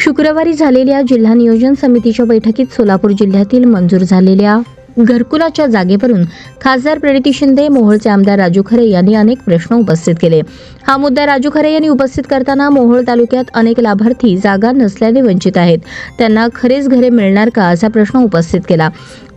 शुक्रवारी झालेल्या जिल्हा नियोजन समितीच्या बैठकीत सोलापूर जिल्ह्यातील मंजूर झालेल्या घरकुलाच्या जागेवरून खासदार प्रणिती शिंदे मोहोळचे आमदार राजू खरे यांनी अनेक प्रश्न उपस्थित केले. हा मुद्दा राजू खरे यांनी उपस्थित करताना मोहोळ तालुक्यात अनेक लाभार्थी जागा नसल्याने वंचित आहेत. त्यांना खरेच घरे मिळणार का असा प्रश्न उपस्थित केला.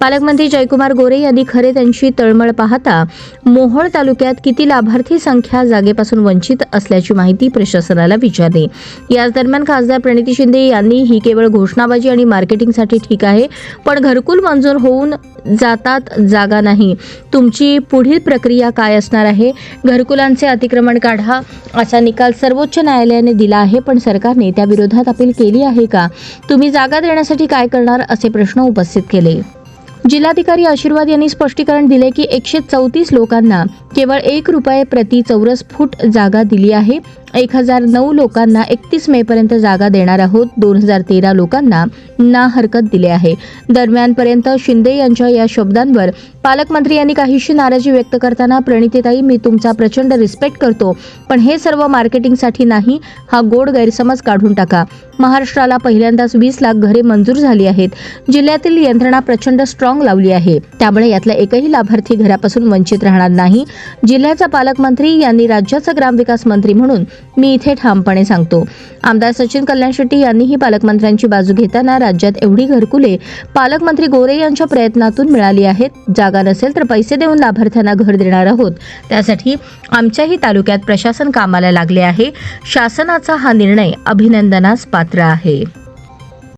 पालकमंत्री जयकुमार गोरे यांनी खरे त्यांची तळमळ पाहता मोहोळ तालुक्यात किती लाभार्थी संख्या जागेपासून वंचित असल्याची माहिती प्रशासनाला विचारली. याच दरम्यान खासदार प्रणिती शिंदे यांनी ही केवळ घोषणाबाजी आणि मार्केटिंगसाठी ठीक आहे पण घरकुल मंजूर होऊन जातात जागा नाही. तुमची पुढील प्रक्रिया काय असणार आहे? घरकुलांचे अतिक्रमण काढा असा निकाल सर्वोच्च न्यायालयाने दिला आहे पण सरकारने त्या विरोधात अपील केली आहे का? तुम्ही जागा देण्यासाठी काय करणार? असे प्रश्न उपस्थित केले. जिल्हाधिकारी आशीर्वाद यांनी स्पष्टीकरण दिले की एकशे चौतीस लोकांना केवळ एक रुपये प्रति चौरस फूट जागा दिली आहे. एक हजार नऊ लोकांना एकतीस मे पर्यंत जागा देणार आहोत. दोन हजार तेरा लोकांना ना हरकत दिले आहे. दरम्यानपर्यंत शिंदे यांच्या या शब्दांवर पालकमंत्री यांनी काहीशी नाराजी व्यक्त करताना प्रणितीताई मी तुमचा प्रचंड रिस्पेक्ट करतो पण हे सर्व मार्केटिंगसाठी नाही हा गोड गैरसमज काढून टाका. महाराष्ट्राला पहिल्यांदाच वीस लाख घरे मंजूर झाली आहेत. जिल्ह्यातील यंत्रणा प्रचंड स्ट्रॉंग लावली आहे. त्यामुळे यातला एकही लाभार्थी घरापासून वंचित राहणार नाही. जिल्ह्याचा पालकमंत्री यांनी राज्याचा ग्रामविकास मंत्री म्हणून मी इथे ठामपणे सांगतो. आमदार सचिन कल्याण शेट्टी यांनीही पालकमंत्र्यांची बाजू घेताना राज्यात एवढी घरकुले पालकमंत्री गोरे यांच्या प्रयत्नातून मिळाली आहेत. जागा नसेल तर पैसे देऊन लाभार्थ्यांना घर देणार आहोत. त्यासाठी आमच्याही तालुक्यात प्रशासन कामाला लागले आहे. शासनाचा हा निर्णय अभिनंदनास पात्र आहे.